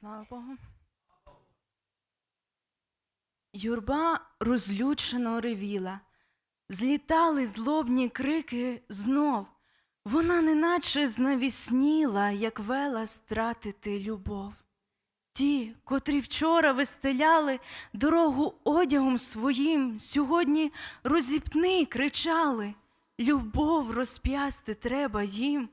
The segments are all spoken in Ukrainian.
Слава Богу. Юрба розлючено ревіла, злітали злобні крики знов. Вона неначе знавісніла, як вела стратити любов. Ті, котрі вчора вистеляли дорогу одягом своїм, сьогодні розіпни кричали, любов розп'ясти треба їм.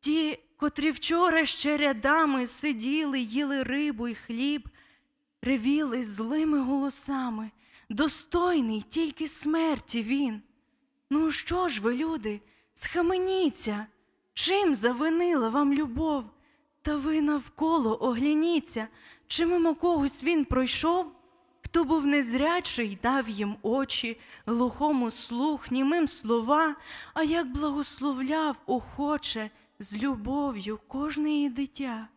Ті, котрі вчора ще рядами сиділи, їли рибу й хліб, ревіли злими голосами, достойний тільки смерті він. Ну що ж ви, люди, схаменіться, чим завинила вам любов? Та ви навколо огляніться, чи мимо когось він пройшов? Хто був незрячий, дав їм очі, глухому слух, німим слова, а як благословляв охоче з любов'ю кожне дитя.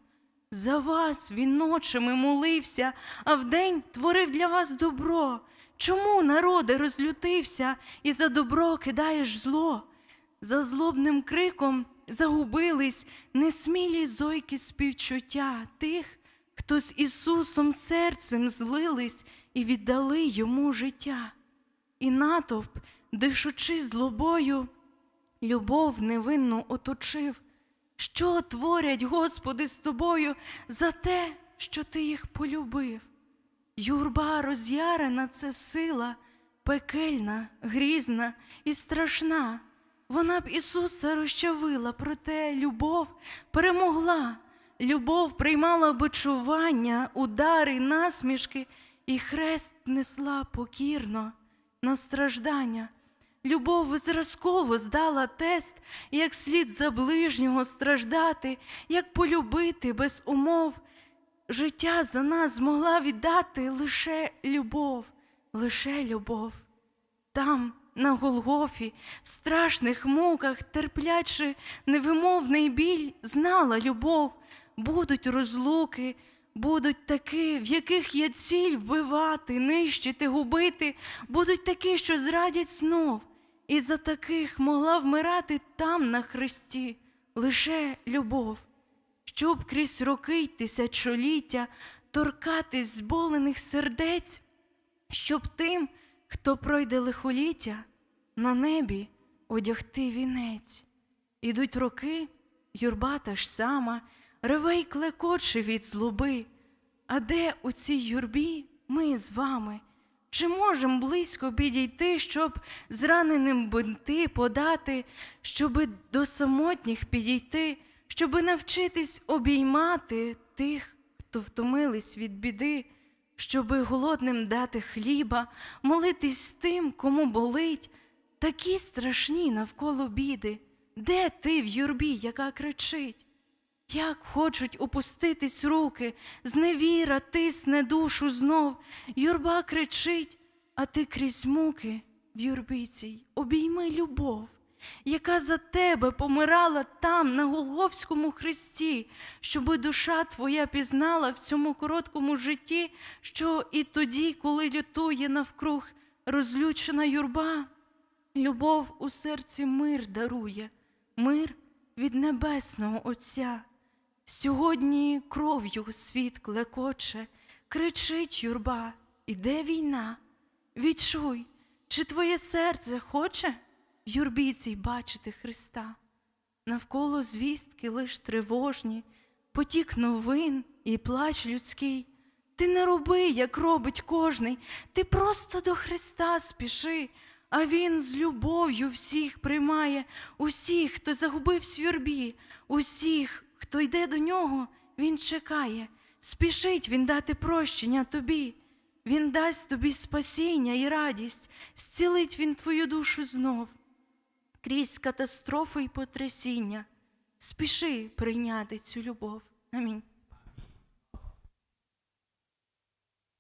За вас він ночами молився, а вдень творив для вас добро. Чому, народи, розлютився і за добро кидаєш зло? За злобним криком загубились несмілі зойки співчуття тих, хто з Ісусом серцем злились і віддали йому життя. І натовп, дишучи злобою, любов невинну оточив. Що творять, Господи, з тобою за те, що ти їх полюбив? Юрба роз'ярена це сила, пекельна, грізна і страшна. Вона б Ісуса розчавила, проте любов перемогла. Любов приймала бичування, удари, насмішки, і хрест несла покірно на страждання. Любов зразково здала тест, як слід за ближнього страждати, як полюбити без умов. Життя за нас змогла віддати лише любов, лише любов. Там, на Голгофі, в страшних муках, терплячи невимовний біль, знала любов, будуть розлуки, будуть такі, в яких є ціль вбивати, нищити, губити, будуть такі, що зрадять знов. І за таких могла вмирати там на хресті лише любов, щоб крізь роки й тисячоліття торкатись зболених сердець, щоб тим, хто пройде лихоліття, на небі одягти вінець. Ідуть роки, юрба та ж сама, реве й клекоче від злоби. А де у цій юрбі ми з вами? Чи можем близько підійти, щоб зраненим бинти подати, щоби до самотніх підійти, щоби навчитись обіймати тих, хто втомились від біди, щоби голодним дати хліба, молитись тим, кому болить, такі страшні навколо біди. Де ти в юрбі, яка кричить? Як хочуть опуститись руки, зневіра тисне душу знов, юрба кричить, а ти крізь муки в юрбі цій обійми любов, яка за тебе помирала там, на Голговському хресті, щоби душа твоя пізнала в цьому короткому житті, що і тоді, коли лютує навкруг розлючена юрба, любов у серці мир дарує, мир від небесного Отця. Сьогодні кров'ю світ клекоче, кричить юрба, іде війна. Відчуй, чи твоє серце хоче в юрбі цій бачити Христа? Навколо звістки лиш тривожні, потік новин і плач людський. Ти не роби, як робить кожний, ти просто до Христа спіши, а Він з любов'ю всіх приймає, усіх, хто загубився в усіх, хто йде до нього, він чекає, спішить він дати прощення тобі. Він дасть тобі спасіння і радість, зцілить він твою душу знов. Крізь катастрофи й потрясіння, спіши прийняти цю любов. Амінь.